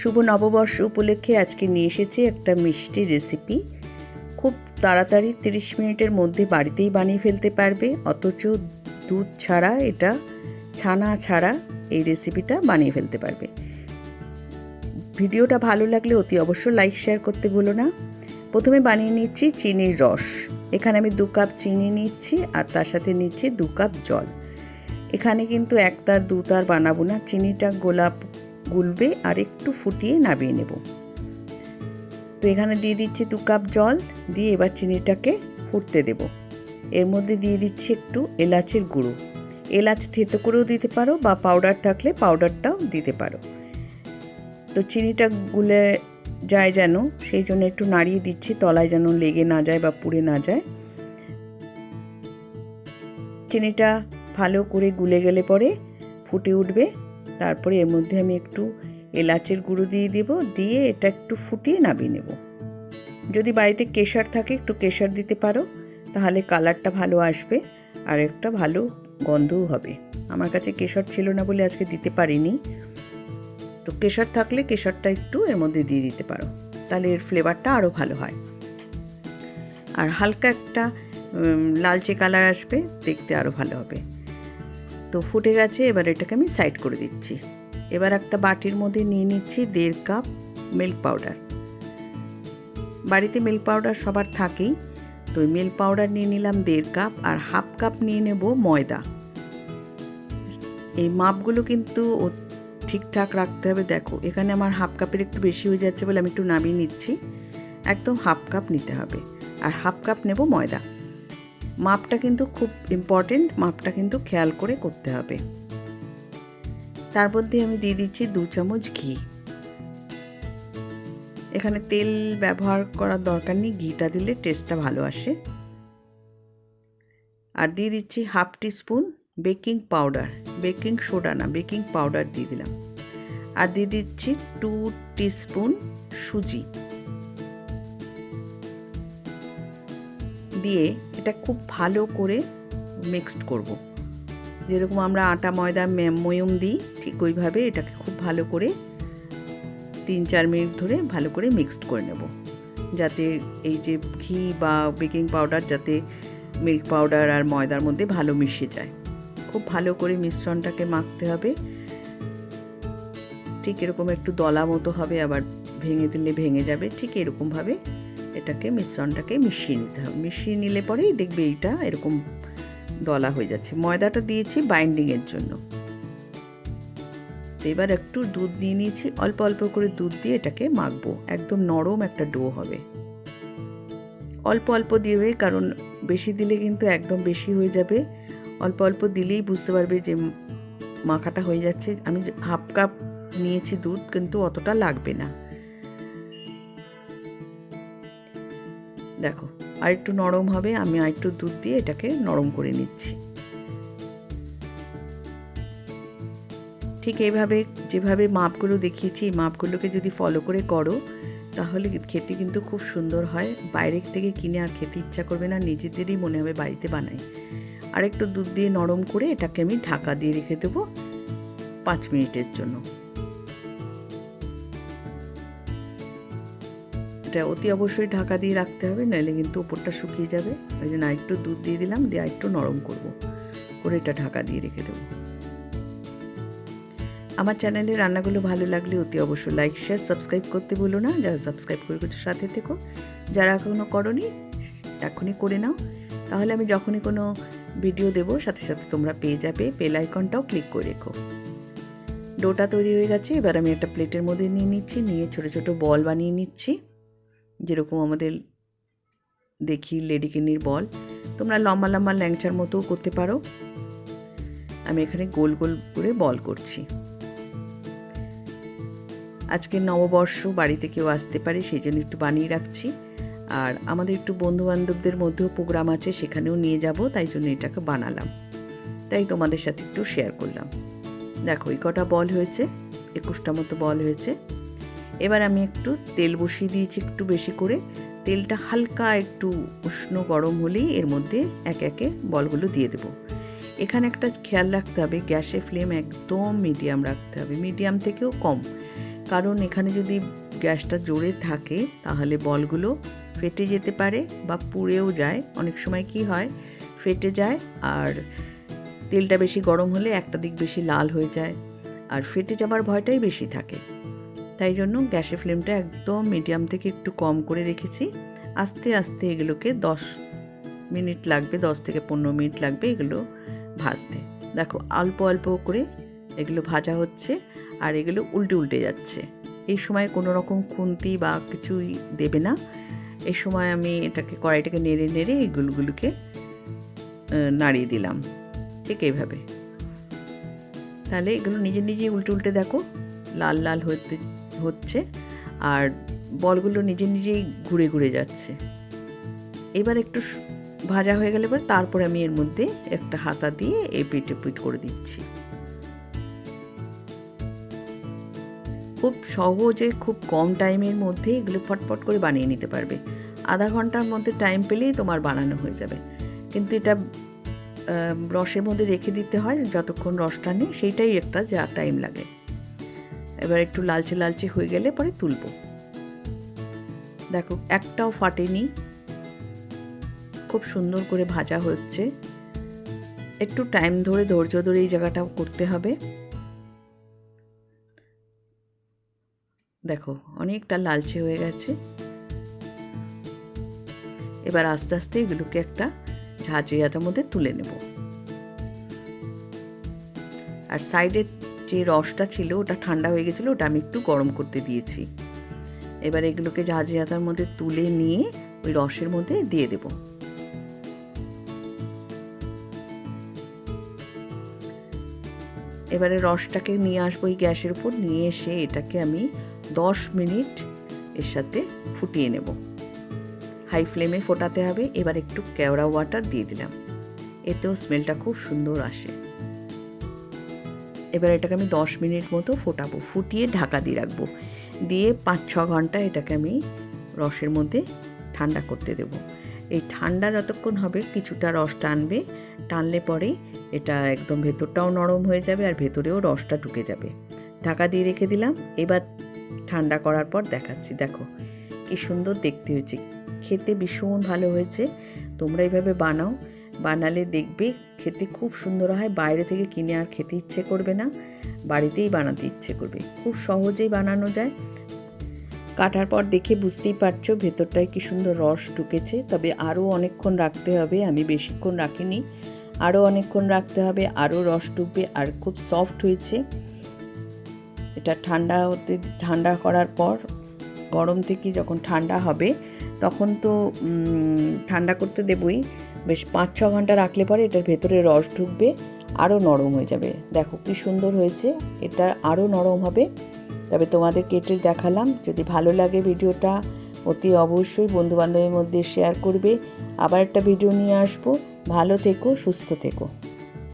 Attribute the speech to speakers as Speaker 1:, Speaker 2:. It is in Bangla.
Speaker 1: শুভ নববর্ষ উপলক্ষে আজকে নিয়ে এসেছি একটা মিষ্টি রেসিপি খুব তাড়াতাড়ি তিরিশ মিনিটের মধ্যে বাড়িতেই বানিয়ে ফেলতে পারবে, অথচ দুধ ছাড়া এটা, ছানা ছাড়া এই রেসিপিটা বানিয়ে ফেলতে পারবে। ভিডিওটা ভালো লাগলে অতি অবশ্য লাইক শেয়ার করতে ভুলো না। প্রথমে বানিয়ে নিচ্ছি চিনির রস। এখানে আমি দু কাপ চিনি নিচ্ছি আর তার সাথে নিচ্ছি দু কাপ জল। এখানে কিন্তু এক তার, দু তার বানাবো না। চিনিটা গোলাপ গুলবে আর একটু ফুটিয়ে নামিয়ে নেব। তো এখানে দিয়ে দিচ্ছি দু কাপ জল, দিয়ে এবার চিনিটাকে ফুটতে দেব। এর মধ্যে দিয়ে দিচ্ছি একটু এলাচের গুঁড়ো। এলাচ থেতো করেও দিতে পারো বা পাউডার থাকলে পাউডারটাও দিতে পারো। তো চিনিটা গুলে যায় যেন, সেই জন্য একটু নাড়িয়ে দিচ্ছি, তলায় যেন লেগে না যায় বা পুড়ে না যায়। চিনিটা ভালো করে গুলে গেলে পরে ফুটে উঠবে। তারপরে এর মধ্যে আমি একটু এলাচের গুঁড়ো দিয়ে দেব, দিয়ে এটা একটু ফুটিয়ে নামিয়ে নেব। যদি বাড়িতে কেশার থাকে, একটু কেশার দিতে পারো, তাহলে কালারটা ভালো আসবে আর একটা ভালো গন্ধও হবে। আমার কাছে কেশর ছিল না বলে আজকে দিতে পারিনি। তো কেশর থাকলে কেশরটা একটু এর মধ্যে দিয়ে দিতে পারো, তাহলে এর ফ্লেভারটা আরও ভালো হয়। আর হালকা একটা লালচে কালার আসবে, দেখতে আরও ভালো হবে। তো ফুটে গেছে, এবার এটাকে আমি সাইড করে দিচ্ছি। এবার একটা বাটির মধ্যে নিয়ে নিচ্ছি দেড় কাপ মিল্ক পাউডার বাড়িতে মিল্ক পাউডার সবার থাকেই, তো মিল্ক পাউডার নিয়ে নিলাম দেড় কাপ আর হাফ কাপ নিয়ে নেব ময়দা। এই মাপগুলো কিন্তু ঠিকঠাক রাখতে হবে। দেখো, এখানে আমার হাফ কাপের একটু বেশি হয়ে যাচ্ছে বলে আমি একটু নামিয়ে নিচ্ছি। একদম হাফ কাপ নিতে হবে। আর হাফ কাপ নেব ময়দা। মাপটা কিন্তু খুব ইম্পর্টেন্ট মাপটা কিন্তু খেয়াল করে করতে হবে। তারপর দিয়ে আমি দিয়ে দিচ্ছি দু চামচ ঘি। এখানে তেল ব্যবহার করার দরকার নেই, ঘিটা দিলে টেস্টটা ভালো আসে। আর দিয়ে দিচ্ছি half teaspoon baking powder baking soda না বেকিং পাউডার দিয়ে দিলাম। আর দিয়ে দিচ্ছি টু টিস্পুন সুজি। দিয়ে এটা খুব ভালো করে মিক্সড করব। যেরকম আমরা আটা, ময়দা ময়ম দিই, ঠিক ওইভাবে এটাকে খুব ভালো করে তিন চার মিনিট ধরে ভালো করে মিক্সড করে নেব। যাতে এই যে ঘি বা বেকিং পাউডার যাতে মিল্ক পাউডার আর ময়দার মধ্যে ভালো মিশে যায়। খুব ভালো করে মিশ্রণটাকে মাখতে হবে। ঠিক এরকম একটু দলা মতো হবে, আবার ভেঙে দিলে ভেঙে যাবে, ঠিক এরকমভাবে এটাকে মিশ্রণটাকে মিশিয়ে নিতে হবে। মিশিয়ে নিলে পরেই দেখবে এইটা এরকম দলা হয়ে যাচ্ছে। ময়দাটা দিয়েছি বাইন্ডিংয়ের জন্য। তো এবার একটু দুধ দিয়ে নিয়েছি। অল্প অল্প করে দুধ দিয়ে এটাকে মাখবো। একদম নরম একটা ডো হবে। অল্প অল্প দিবে কারণ বেশি দিলে কিন্তু একদম বেশি হয়ে যাবে। অল্প অল্প দিলেই বুঝতে পারবে যে মাখাটা হয়ে যাচ্ছে। আমি হাফ কাপ নিয়েছি দুধ, কিন্তু অতটা লাগবে না। দেখো আর একটু নরম হবে, আমি আর একটু দুধ দিয়ে এটাকে নরম করে নিচ্ছি। ঠিক এইভাবে, যেভাবে মাপগুলো দেখিয়েছি, এই মাপগুলোকে যদি ফলো করে করো, তাহলে খেতে কিন্তু খুব সুন্দর হয়। বাইরে থেকে কিনে আর খেতে ইচ্ছা করবে না, নিজেদেরই মনে হবে বাড়িতে বানাই। আর একটু দুধ দিয়ে নরম করে এটাকে আমি ঢাকা দিয়ে রেখে দেবো পাঁচ মিনিটের জন্য। এটা অতি অবশ্যই ঢাকা দিয়ে রাখতে হবে নাহলে কিন্তু ওপরটা শুকিয়ে যাবে। ওই জন্য আরেকটু দুধ দিয়ে দিলাম, দিয়ে আরেকটু নরম করব। করে এটা ঢাকা দিয়ে রেখে দেবো। আমার চ্যানেলে রান্নাগুলো ভালো লাগলে অতি অবশ্যই লাইক, শেয়ার, সাবস্ক্রাইব করতে বলো না। যারা সাবস্ক্রাইব করে কিছু সাথে থেকো। যারা এখনও করনি, এখনই করে নাও। তাহলে আমি যখনই কোনো ভিডিও দেবো, সাথে সাথে তোমরা পেয়ে যাবে। বেল আইকনটাও ক্লিক করে রেখো। ডোটা তৈরি হয়ে গেছে, এবার আমি একটা প্লেটের মধ্যে নিয়ে নিচ্ছি। নিয়ে ছোট ছোট বল বানিয়ে নিচ্ছি। যেরকম আমাদের দেখি লেডিকেনির বল। তোমরা লম্বা লম্বা ল্যাংচার মতোও করতে পারো। আমি এখানে গোল গোল করে বল করছি। আজকে নববর্ষ, বাড়িতে কেউ আসতে পারে, সেই জন্য একটু বানিয়ে রাখছি। আর আমাদের একটু বন্ধু বান্ধবদের মধ্যেও প্রোগ্রাম আছে, সেখানেও নিয়ে যাব, তাই জন্য এটাকে বানালাম। তাই তোমাদের সাথে একটু শেয়ার করলাম। দেখো, এই কটা বল হয়েছে, একুশটা মতো বল হয়েছে। এবার আমি একটু তেল বসিয়ে দিয়েছি একটু বেশি করে। তেলটা হালকা একটু উষ্ণ গরম হলেই এর মধ্যে একে একে বলগুলো দিয়ে দেবো। এখানে একটা খেয়াল রাখতে হবে গ্যাসের ফ্লেম একদম মিডিয়াম রাখতে হবে, মিডিয়াম থেকেও কম। কারণ এখানে যদি গ্যাসটা জোরে থাকে, তাহলে বলগুলো ফেটে যেতে পারে বা পুড়েও যায়। অনেক সময় কি হয়, ফেটে যায় আর তেলটা বেশি গরম হলে একটা দিক বেশি লাল হয়ে যায়। আর ফেটে যাবার ভয়টাই বেশি থাকে। তাই জন্য গ্যাসের ফ্লেমটা একদম মিডিয়াম থেকে একটু কম করে রেখেছি। আস্তে আস্তে এগুলোকে দশ মিনিট লাগবে, দশ থেকে পনেরো মিনিট লাগবে এগুলো ভাজতে। দেখো, অল্প অল্প করে এগুলো ভাজা হচ্ছে আর এগুলো উল্টে উল্টে যাচ্ছে। এই সময় কোনো রকম খুন্তি বা কিছুই দেবে না। এই সময় আমি এটাকে, কড়াইটাকে নেড়ে নেড়ে এই নাড়িয়ে দিলাম। ঠিক এইভাবে। তাহলে এগুলো নিজে নিজে উল্টে উল্টে দেখো, লাল লাল হতে হচ্ছে আর বলগুলো নিজে নিজেই ঘুরে ঘুরে যাচ্ছে। এবার একটু ভাজা হয়ে গেলে পরে তারপরে আমি এর মধ্যে একটা হাতা দিয়ে এই পিঠে পিট করে দিচ্ছি। খুব সহজে খুব কম টাইমের মধ্যে এগুলো ফটফট করে বানিয়ে নিতে পারবে। আধা ঘণ্টার মধ্যে টাইম পেলেই তোমার বানানো হয়ে যাবে। কিন্তু এটা রসের মধ্যে রেখে দিতে হয়, যতক্ষণ রসটা নেই, সেইটাই একটা যা টাইম লাগে। এবার একটু লালচে লালচে হয়ে গেলে পরে তুলবো। দেখো, একটাও ফাটেনি। খুব সুন্দর করে ভাজা হচ্ছে। একটু টাইম ধরে ধৈর্য ধরে এই জায়গাটা করতে হবে। দেখো, অনেকটা লালচে হয়ে গেছে। এবার আস্তে আস্তে এগুলোকে একটা ঝাঁঝরিয়াটার মধ্যে তুলে নেব। আর সাইডের যে রসটা ছিল ওটা ঠান্ডা হয়ে গেছিল, ওটা আমি একটু গরম করতে দিয়েছি। এবার এগুলোকে ঝাঁঝরিয়াটার মধ্যে তুলে নিয়ে ওই রসের মধ্যে দিয়ে দেব। এবারে রসটাকে নিয়ে আসব এই গ্যাসের উপর, নিয়ে এসে এটাকে আমি দশ মিনিট এর সাথে ফুটিয়ে নেব। হাই ফ্লেমে ফোটাতে হবে, এবার একটু কেওড়া ওয়াটার দিয়ে দিলাম। এতেও স্মেলটা খুব সুন্দর আসে। এবার এটাকে আমি দশ মিনিট মতো ফোটাবো, ফুটিয়ে ঢাকা দিয়ে রাখব। দিয়ে পাঁচ ছ ঘণ্টা এটাকে আমি রসের মধ্যে ঠান্ডা করতে দেব। এই ঠান্ডা যতক্ষণ হবে কিছুটা রস টানবে, টানলে পরেই এটা একদম ভেতরটাও নরম হয়ে যাবে আর ভেতরেও রসটা ঢুকে যাবে। ঢাকা দিয়ে রেখে দিলাম, এবার ঠান্ডা করার পর দেখাচ্ছি। দেখো, কি সুন্দর দেখতে হয়েছে, খেতে ভীষণ ভালো হয়েছে, তোমরা এইভাবে বানাও। বানালে দেখবে খেতে খুব সুন্দর হয়। বাইরে থেকে কিনে আর খেতে ইচ্ছে করবে না। বাড়িতেই বানাতে ইচ্ছে করবে। খুব সহজেই বানানো যায়। কাটার পর দেখে বুঝতেই পারছ ভেতরটায় কি সুন্দর রস ঢুকেছে। তবে আরও অনেকক্ষণ রাখতে হবে। আমি বেশিক্ষণ রাখিনি। আরও অনেকক্ষণ রাখতে হবে। আরও রস ঢুকবে। আর খুব সফট হয়েছে। এটা ঠান্ডা হতে, ঠান্ডা করার পর গরম থেকে যখন ঠান্ডা হবে, তখন তো ঠান্ডা করতে দেবই। বেশ পাঁচ ছ ঘণ্টা রাখলে পরে এটার ভেতরে রস ঢুকবে আরও নরম হয়ে যাবে। দেখো কি সুন্দর হয়েছে, এটা আরও নরম হবে। তবে তোমাদের কেটে দেখালাম, যদি ভালো লাগে ভিডিওটা, অতি অবশ্যই বন্ধুবান্ধবের মধ্যে শেয়ার করবে। আবার একটা ভিডিও নিয়ে আসব। ভালো থেকো, সুস্থ থেকো।